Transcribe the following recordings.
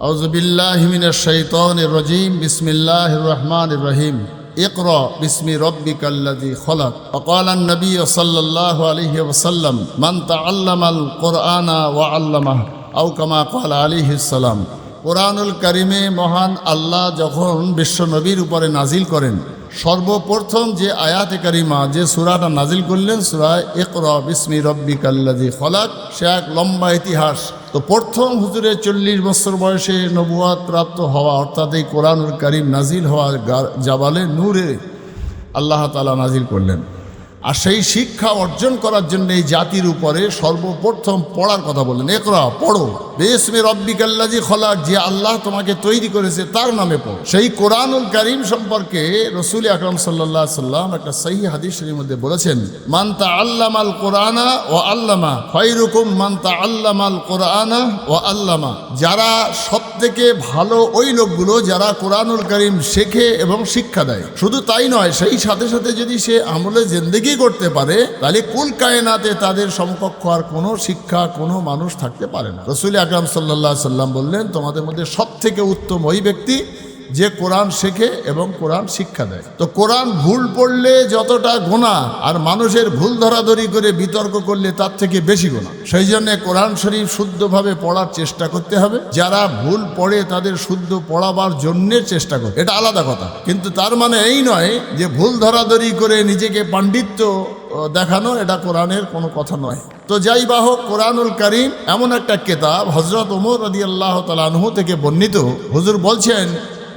أعوذ بالله من الشيطان الرجيم بسم الله الرحمن الرحيم اقرأ باسم ربك الذي خلق وقال النبي صلى الله عليه وسلم من تعلم القرآن وعلمه أو كما قال عليه السلام কোরআনুল কারিমে মহান আল্লাহ যখন বিশ্ব নবীর উপরে নাজিল করেন সর্বপ্রথম যে আয়াতে কারিমা, যে সুরাটা নাজিল করলেন সুরায় একর বিস্মি রব্বি কাল্লাজি খলাক, সে এক লম্বা ইতিহাস। তো প্রথম হুজুরের চল্লিশ বছর বয়সে নবুয়াত প্রাপ্ত হওয়া, অর্থাৎ এই কোরআনুল কারিম নাজিল হওয়া জাবালে নূরে আল্লাহ তালা নাজিল করলেন। আর সেই শিক্ষা অর্জন করার জন্য এই জাতির উপরে সর্বপ্রথম পড়ার কথা বললেন। একরা পড়ো। বেসমে রব্বিকাল্লাজি খলাক, যে আল্লাহ তোমাকে তৈরি করেছে তার নামে পড়ো। সেই কোরআনুল করিম সম্পর্কে রসুল আকরম সাল্লাহ সাল্লাম একটা সহি হাদিসের মধ্যে বলেছেন মান্তা আল্লামাল কোরআনা ও আল্লামা খৈরুকুম মান্তা আল্লামাল কোরআনা ও আল্লামা। যারা সব থেকে ভালো ওই লোকগুলো যারা কোরআনুল করিম শেখে এবং শিক্ষা দেয়। শুধু তাই নয়, সেই সাথে সাথে যদি সে আমলে জিন্দেগি করতে পারে, তাহলে কুল কায়নাতে তাদের সমকক্ষ আর কোনো শিক্ষা, কোনো মানুষ থাকতে পারে না। রসুল আকরাম সাল্লাহ সাল্লাম বললেন, তোমাদের মধ্যে সব থেকে উত্তম ওই ব্যক্তি যে কোরআন শেখে এবং কোরআন শিক্ষা দেয়। তো কোরআন ভুল পড়লে যতটা গোনা আর মানুষের ভুল ধরাধরি করে বিতর্ক করলে তার থেকে বেশি গোনা সেই জন্য কোরআন শরীফ শুদ্ধভাবে পড়ার চেষ্টা করতে হবে। যারা ভুল পড়ে তাদের শুদ্ধ পড়াবার জন্য চেষ্টা করে এটা আলাদা কথা। কিন্তু তার মানে এই নয় যে ভুল ধরাধরি করে নিজেকে পাণ্ডিত্য দেখানো, এটা কোরআনের কোনো কথা নয়। তো যাই বা হোক, কোরআনুল করিম এমন একটা কেতাব হজরত ওমর রদি আল্লাহ তালানহু থেকে বর্ণিত। হুজুর বলছেন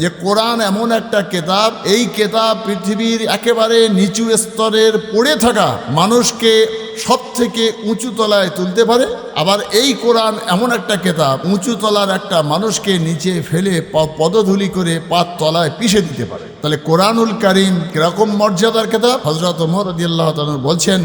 যে কোরআন এমন একটা কেতাব, এই কেতাব পৃথিবীর একেবারে নিচু স্তরের পড়ে থাকা মানুষকে সব থেকে উঁচু তলায় তুলতে পারে। আবার এই কোরআন এমন একটা কেতাব, উঁচু তলার একটা মানুষকে নিচে ফেলে পদধূলি করে পাত তলায় পিষে দিতে পারে। তাহলে কোরআনুল করিম কীরকম মর্যাদার কেতাব? হজরত ওমর রদি আল্লাহ বলছেন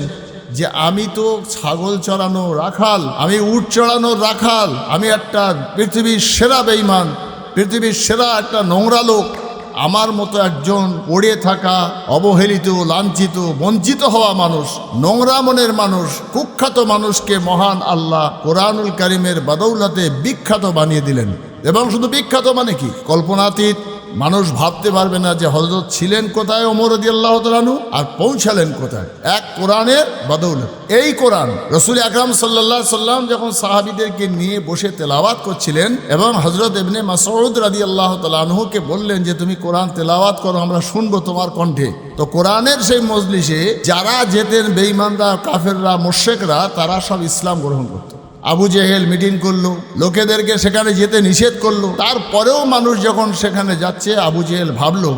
যে, আমি তো ছাগল চড়ানো রাখাল, আমি উট চড়ানোর রাখাল, আমি একটা পৃথিবীর সেরা বেইমান পৃথিবীর সেরা একটা নোংরা লোক, আমার মতো একজন পড়ে থাকা, অবহেলিত, লাঞ্ছিত, বঞ্চিত হওয়া মানুষ, নোংরা মনের মানুষ, কুখ্যাত মানুষকে মহান আল্লাহ কোরআনুল করিমের বাদৌলাতে বিখ্যাত বানিয়ে দিলেন। এবং শুধু বিখ্যাত মানে কি? কল্পনাতীত মানুষ ভাবতে পারবে না যে হজরত ছিলেন কোথায়, ওমর দি আল্লাহ তালানু আর পৌঁছালেন কোথায়। এক কোরআনের বদৌলত। এই কোরআন রসুল আকরাম সাল্লাহ সাল্লাম যখন সাহাবিদেরকে নিয়ে বসে তেলাওয়াত করছিলেন এবং হজরত এমনি মাসউদ রাদি আল্লাহ তালাহুকে বললেন যে, তুমি কোরআন তেলাওয়াত করো, আমরা শুনব তোমার কণ্ঠে। তো কোরআনের সেই মজলিসে যারা যেতেন, বেঈমানরা, কাফেররা মোশেকরা তারা সব ইসলাম গ্রহণ করতো। আবু জেহেল মিটিং করল, লোকেদেরকে সেখানে যেতে নিষেধ করল। তারপরেও মানুষ যখন সেখানে যাচ্ছে, আবু জেহেল ভাবলো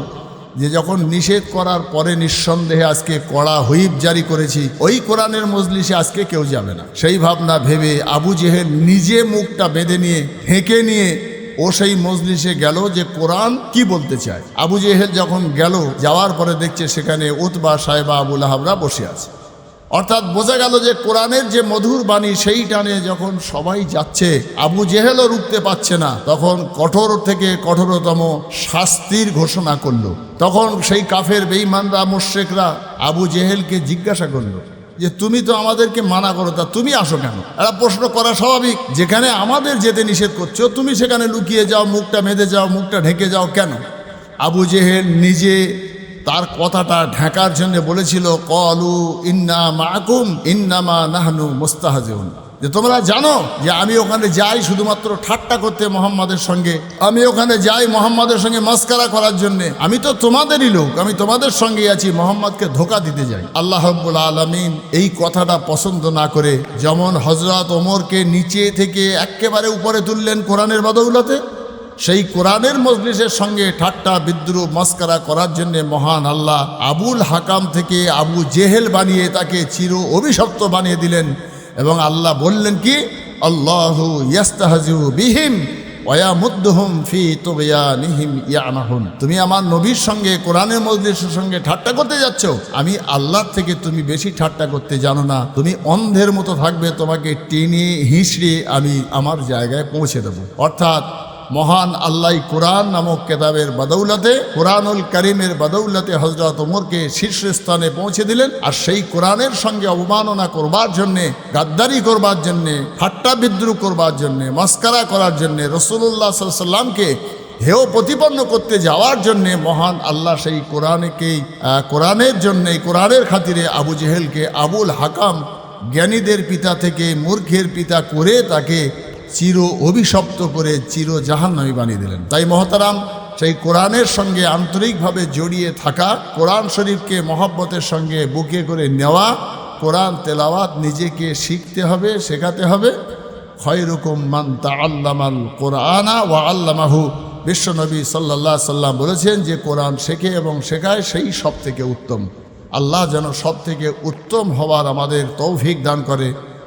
যে যখন নিষেধ করার পরে নিঃসন্দেহে আজকে কড়া হুইপ জারি করেছি, ওই কোরআনের মজলিসে আজকে কেউ যাবে না। সেই ভাবনা ভেবে আবু জেহেল নিজে মুখটা বেঁধে নিয়ে, হেঁকে নিয়ে ও সেই মজলিসে গেল যে কোরআন কি বলতে চায়। আবু জেহেল যখন গেল, যাওয়ার পরে দেখছে সেখানে উতবা সাহেবা আবুল আহাবরা বসে আছে। অর্থাৎ বোঝা গেল যে কোরআনের যে মধুর বাণী সেই টানে যখন সবাই যাচ্ছে, আবু জেহেলও রুখতে পারছে না। তখন কঠোর থেকে কঠোরতম শাস্তির ঘোষণা করল। তখন সেই কাফের বেঈমানরা মোশেকরা আবু জেহেলকে জিজ্ঞাসা করল যে, তুমি তো আমাদেরকে মানা করো, তা তুমি আসো কেন? একটা প্রশ্ন করা স্বাভাবিক। যেখানে আমাদের যেতে নিষেধ করছ, তুমি সেখানে লুকিয়ে যাও, মুখটা বেঁধে যাও, মুখটা ঢেকে যাও কেন? আবু জেহেল নিজে তার কথাটা ঢাকার জন্য বলেছিল, কলু ইন্না মাকুম, ইন্নামা নাহনু মুস্তাহাজুন যে তোমরা জানো যে আমি ওখানে যাই শুধুমাত্র ঠাট্টা করতে মোহাম্মদের সঙ্গে। আমি ওখানে যাই মোহাম্মদের সঙ্গে মাস্কারা করার জন্য। আমি তো তোমাদেরই লোক, আমি তোমাদের সঙ্গে আছি, মোহাম্মদকে ধোকা দিতে যাই। আল্লাহ আলমিন এই কথাটা পছন্দ না করে যেমন হজরত ওমরকে নিচে থেকে একেবারে উপরে তুললেন কোরআনের বদৌলতে। সেই কোরআনের মজলিসের সঙ্গে ঠাট্টা, বিদ্রুপ, মস্কারা করার জন্য মহান আল্লাহ আবুল হাকাম থেকে আবু জেহেল বানিয়ে তাকে চির অভিশপ্ত বানিয়ে দিলেন এবং আল্লাহ বললেন কি? আল্লাহ ইয়াস্তাহাজু বিহিম ওয়ামুদ্দুহুম ফি তুগয়ানিহিম ইয়ামাহুন তুমি আমার নবীর সঙ্গে, কোরআনের মজলিসের সঙ্গে ঠাট্টা করতে যাচ্ছ? আমি আল্লাহর থেকে তুমি বেশি ঠাট্টা করতে জানো না। তুমি অন্ধের মতো থাকবে, তোমাকে টেনে হিঁচড়ে আমি আমার জায়গায় পৌঁছে দেবো। অর্থাৎ মহান আল্লাহ কোরআন নামক কেতাবের বদৌলতে, কোরআনুল করিমের বদৌলতে হজরত ওমরকে শীর্ষস্থানে পৌঁছে দিলেন আর সেই কোরআনের সঙ্গে অবমাননা করবার জন্যে, গাদ্দারি করবার জন্যে, ঠাট্টা বিদ্রুপ করবার জন্যে, মস্কারা করার জন্যে রসুল্লাহ সাল্লামকে হেয় প্রতিপন্ন করতে যাওয়ার জন্যে মহান আল্লাহ সেই কোরআনকেই কোরআনের জন্যে, কোরআনের খাতিরে আবু জেহেলকে আবুল হাকাম জ্ঞানীদের পিতা থেকে মূর্খের পিতা করে তাকে চির অভিশপ্ত করে চির জাহান্নামী বানিয়ে দিলেন। তাই মহতারাম, সেই কোরআনের সঙ্গে আন্তরিকভাবে জড়িয়ে থাকা, কোরআন শরীফকে মহব্বতের সঙ্গে বুকে করে নেওয়া, কোরআন তেলাওয়াত নিজেকে শিখতে হবে, শেখাতে হবে। খয়রুকুম মান তাআল্লামাল কোরআনা ওয়া আল্লামাহু। বিশ্বনবী সাল্লাল্লাহু সাল্লাম বলেছেন যে কোরআন শেখে এবং শেখায় সেই সব থেকে উত্তম। আল্লাহ যেন সব থেকে উত্তম হওয়ার আমাদের তৌফিক দান করে।